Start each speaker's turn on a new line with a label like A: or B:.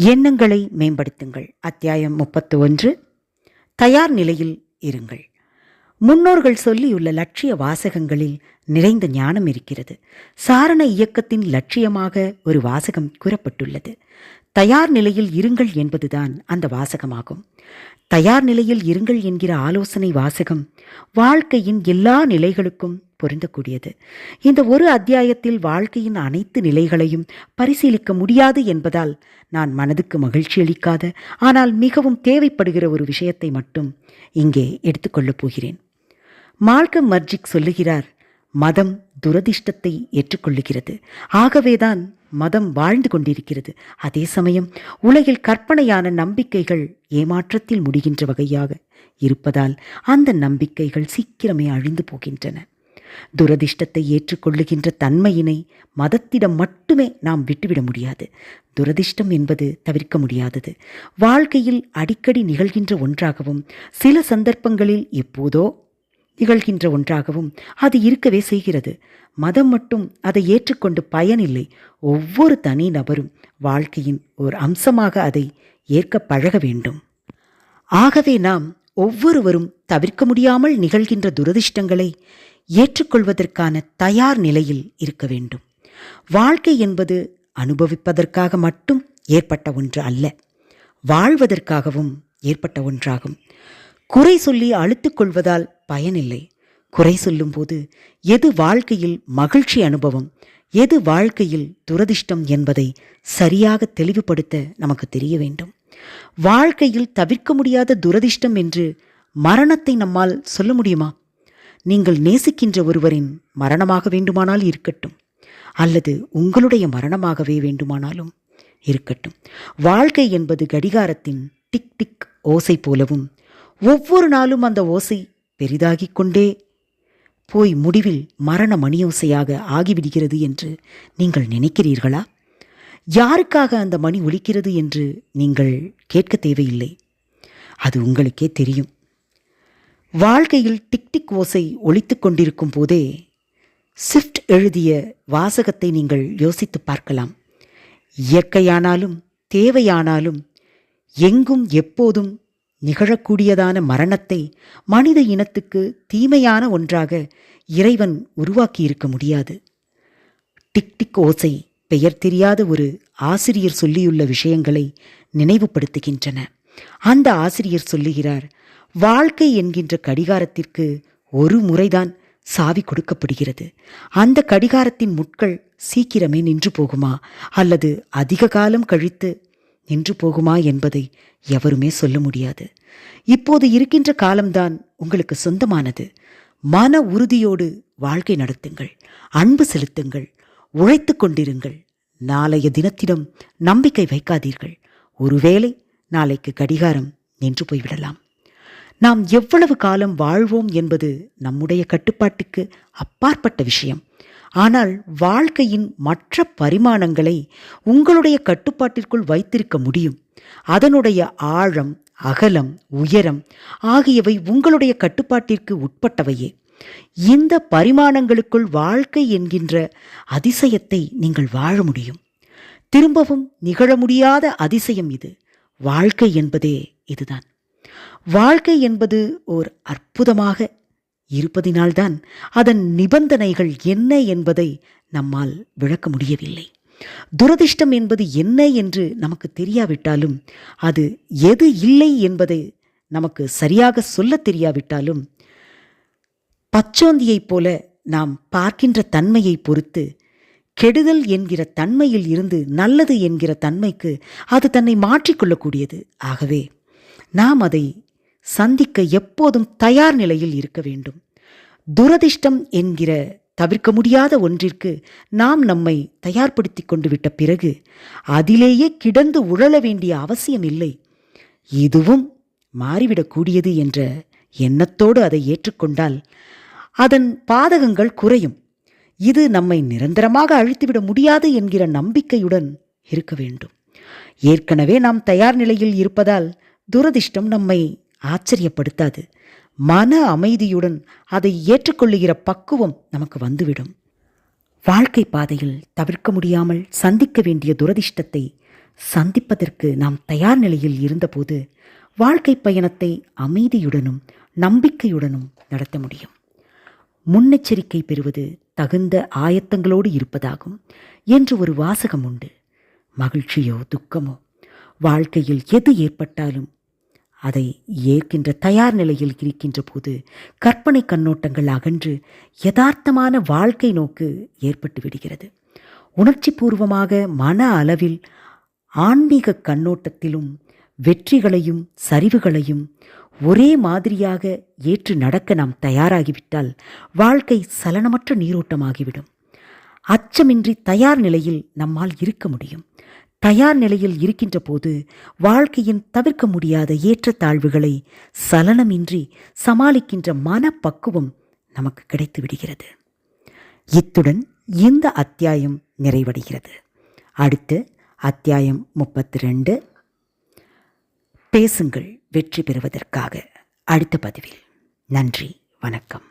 A: எண்ணங்களை மேம்படுத்துங்கள். அத்தியாயம் முப்பத்து ஒன்று தயார் நிலையில் இருங்கள். முன்னோர்கள் சொல்லியுள்ள லட்சிய வாசகங்களில் நிறைந்த ஞானம் இருக்கிறது. சாரண இயக்கத்தின் லட்சியமாக ஒரு வாசகம் கூறப்பட்டுள்ளது. தயார் நிலையில் இருங்கள் என்பதுதான் அந்த வாசகமாகும். தயார் நிலையில் இருங்கள் என்கிற ஆலோசனை வாசகம் வாழ்க்கையின் எல்லா நிலைகளுக்கும் பொருந்தக்கூடியது. இந்த ஒரு அத்தியாயத்தில் வாழ்க்கையின் அனைத்து நிலைகளையும் பரிசீலிக்க முடியாது என்பதால் நான் மனதுக்கு மகிழ்ச்சி அளிக்காத ஆனால் மிகவும் தேவைப்படுகிற ஒரு விஷயத்தை மட்டும் இங்கே எடுத்துக்கொள்ளப் போகிறேன். மால்கம் மர்ஜிக் சொல்லுகிறார் மதம் துரதிர்ஷ்டத்தை ஏற்றுக்கொள்ளுகிறது. ஆகவேதான் மதம் வாழ்ந்து கொண்டிருக்கிறது. அதே சமயம் உலகில் கற்பனையான நம்பிக்கைகள் ஏமாற்றத்தில் முடிகின்ற வகையாக இருப்பதால் அந்த நம்பிக்கைகள் சீக்கிரமே அழிந்து போகின்றன. துரதிர்ஷ்டத்தை ஏற்றுக்கொள்ளுகின்ற தன்மையினை மதத்திடம் மட்டுமே நாம் விட்டுவிட முடியாது. துரதிர்ஷ்டம் என்பது தவிர்க்க முடியாதது. வாழ்க்கையில் அடிக்கடி நிகழ்கின்ற ஒன்றாகவும் சில சந்தர்ப்பங்களில் எப்போதோ திகழ்கின்ற ஒன்றாகவும் அது இருக்கவே செய்கிறது. மதம் மட்டும் அதை ஏற்றுக்கொண்டு பயனில்லை. ஒவ்வொரு தனி நபரும் வாழ்க்கையின் ஒரு அம்சமாக அதை ஏற்க பழக வேண்டும். ஆகவே நாம் ஒவ்வொருவரும் தவிர்க்க முடியாமல் நிகழ்கின்ற துரதிர்ஷ்டங்களை ஏற்றுக்கொள்வதற்கான தயார் நிலையில் இருக்க வேண்டும். வாழ்க்கை என்பது அனுபவிப்பதற்காக மட்டும் ஏற்பட்ட ஒன்று அல்ல வாழ்வதற்காகவும் ஏற்பட்ட ஒன்றாகும். குறை சொல்லி அழுத்துக் கொள்வதால் பயனில்லை. குறை சொல்லும்போது எது வாழ்க்கையில் மகிழ்ச்சி அனுபவம் எது வாழ்க்கையில் துரதிர்ஷ்டம் என்பதை சரியாக தெளிவுபடுத்த நமக்கு தெரிய வேண்டும். வாழ்க்கையில் தவிர்க்க முடியாத துரதிர்ஷ்டம் என்று மரணத்தை நம்மால் சொல்ல முடியுமா? நீங்கள் நேசிக்கின்ற ஒருவரின் மரணமாக வேண்டுமானால் இருக்கட்டும் அல்லது உங்களுடைய மரணமாகவே வேண்டுமானாலும் இருக்கட்டும். வாழ்க்கை என்பது கடிகாரத்தின் டிக் டிக் ஓசை போலவும் ஒவ்வொரு நாளும் அந்த ஓசை பெரிதாகிக் கொண்டே போய் முடிவில் மரண மணியோசையாக ஆகிவிடுகிறது என்று நீங்கள் நினைக்கிறீர்களா? யாருக்காக அந்த மணி ஒலிக்கிறது என்று நீங்கள் கேட்க தேவையில்லை. அது உங்களுக்கே தெரியும். வாழ்க்கையில் டிக் டிக் ஓசை ஒலித்துக் கொண்டிருக்கும் போதே ஸ்விஃப்ட் எழுதிய வாசகத்தை நீங்கள் யோசித்து பார்க்கலாம். இயற்கையானாலும் தேவையானாலும் எங்கும் எப்போதும் நிகழக்கூடியதான மரணத்தை மனித இனத்துக்கு தீமையான ஒன்றாக இறைவன் உருவாக்கியிருக்க முடியாது. டிக் டிக் ஓசை பெயர் தெரியாத ஒரு ஆசிரியர் சொல்லியுள்ள விஷயங்களை நினைவுபடுத்துகின்றன. அந்த ஆசிரியர் சொல்லுகிறார் வாழ்க்கை என்கின்ற கடிகாரத்திற்கு ஒரு முறைதான் சாவி கொடுக்கப்படுகிறது. அந்த கடிகாரத்தின் முட்கள் சீக்கிரமே நின்று போகுமா? அல்லது அதிக காலம் கழித்து நின்று போகுமா என்பதை எவருமே சொல்ல முடியாது. இப்போது இருக்கின்ற காலம்தான் உங்களுக்கு சொந்தமானது. மன உறுதியோடு வாழ்க்கை நடத்துங்கள். அன்பு செலுத்துங்கள். உழைத்து கொண்டிருங்கள். நாளைய தினத்திடம் நம்பிக்கை வைக்காதீர்கள். ஒருவேளை நாளைக்கு கடிகாரம் நின்று போய்விடலாம். நாம் எவ்வளவு காலம் வாழ்வோம் என்பது நம்முடைய கட்டுப்பாட்டுக்கு அப்பாற்பட்ட விஷயம். ஆனால் வாழ்க்கையின் மற்ற பரிமாணங்களை உங்களுடைய கட்டுப்பாட்டிற்குள் வைத்திருக்க முடியும். அதனுடைய ஆழம் அகலம் உயரம் ஆகியவை உங்களுடைய கட்டுப்பாட்டிற்கு உட்பட்டவையே. இந்த பரிமாணங்களுக்குள் வாழ்க்கை என்கின்ற அதிசயத்தை நீங்கள் வாழ முடியும். திரும்பவும் நிகழ முடியாத அதிசயம் இது. வாழ்க்கை என்பதே இதுதான். வாழ்க்கை என்பது ஓர் அற்புதமாக இருப்பதினால்தான் அதன் நிபந்தனைகள் என்ன என்பதை நம்மால் விளக்க முடியவில்லை. துரதிர்ஷ்டம் என்பது என்ன என்று நமக்கு தெரியாவிட்டாலும் அது எது இல்லை என்பதை நமக்கு சரியாக சொல்லத் தெரியாவிட்டாலும் பச்சோந்தியைப் போல நாம் பார்க்கின்ற தன்மையை பொறுத்து கெடுதல் என்கிற தன்மையில் இருந்து நல்லது என்கிற தன்மைக்கு அது தன்னை மாற்றிக்கொள்ளக்கூடியது ஆகவே நாம் அதை சந்திக்க எப்போதும் தயார் நிலையில் இருக்க வேண்டும். துரதிர்ஷ்டம் என்கிற தவிர்க்க முடியாத ஒன்றிற்கு நாம் நம்மை தயார்படுத்தி கொண்டு விட்ட பிறகு அதிலேயே கிடந்து உழல வேண்டிய அவசியம் இல்லை. இதுவும் மாறிவிடக்கூடியது என்ற எண்ணத்தோடு அதை ஏற்றுக்கொண்டால் அதன் பாதகங்கள் குறையும். இது நம்மை நிரந்தரமாக அழித்துவிட முடியாது என்கிற நம்பிக்கையுடன் இருக்க வேண்டும். ஏற்கனவே நாம் தயார் நிலையில் இருப்பதால் துரதிர்ஷ்டம் நம்மை ஆச்சரியப்படுத்தாது. மன அமைதியுடன் அதை ஏற்றுக்கொள்ளுகிற பக்குவம் நமக்கு வந்துவிடும். வாழ்க்கை பாதையில் தவிர்க்க முடியாமல் சந்திக்க வேண்டிய துரதிர்ஷ்டத்தை சந்திப்பதற்கு நாம் தயார் நிலையில் இருந்தபோது வாழ்க்கை பயணத்தை அமைதியுடனும் நம்பிக்கையுடனும் நடத்த முடியும். முன்னெச்சரிக்கை பெறுவது தகுந்த ஆயத்தங்களோடு இருப்பதாகும் என்று ஒரு வாசகம் உண்டு. மகிழ்ச்சியோ துக்கமோ வாழ்க்கையில் எது ஏற்பட்டாலும் அதை ஏற்கின்ற தயார் நிலையில் இருக்கின்ற போது கற்பனை கண்ணோட்டங்கள் அகன்று யதார்த்தமான வாழ்க்கை நோக்கு ஏற்பட்டு விடுகிறது. உணர்ச்சி பூர்வமாக மன அளவில் ஆன்மீக கண்ணோட்டத்திலும் வெற்றிகளையும் சரிவுகளையும் ஒரே மாதிரியாக ஏற்று நடக்க நாம் தயாராகிவிட்டால் வாழ்க்கை சலனமற்ற நீரோட்டமாகிவிடும். அச்சமின்றி தயார் நிலையில் நம்மால் இருக்க முடியும். தயார் நிலையில் இருக்கின்ற போது வாழ்க்கையின் தவிர்க்க முடியாத ஏற்றத்தாழ்வுகளை சலனமின்றி சமாளிக்கின்ற மனப்பக்குவம் நமக்கு கிடைத்து விடுகிறது. இத்துடன் இந்த அத்தியாயம் நிறைவடைகிறது. அடுத்து அத்தியாயம் முப்பத்தி ரெண்டு பேசுங்கள் வெற்றி பெறுவதற்காக. அடுத்த பதிவில். நன்றி வணக்கம்.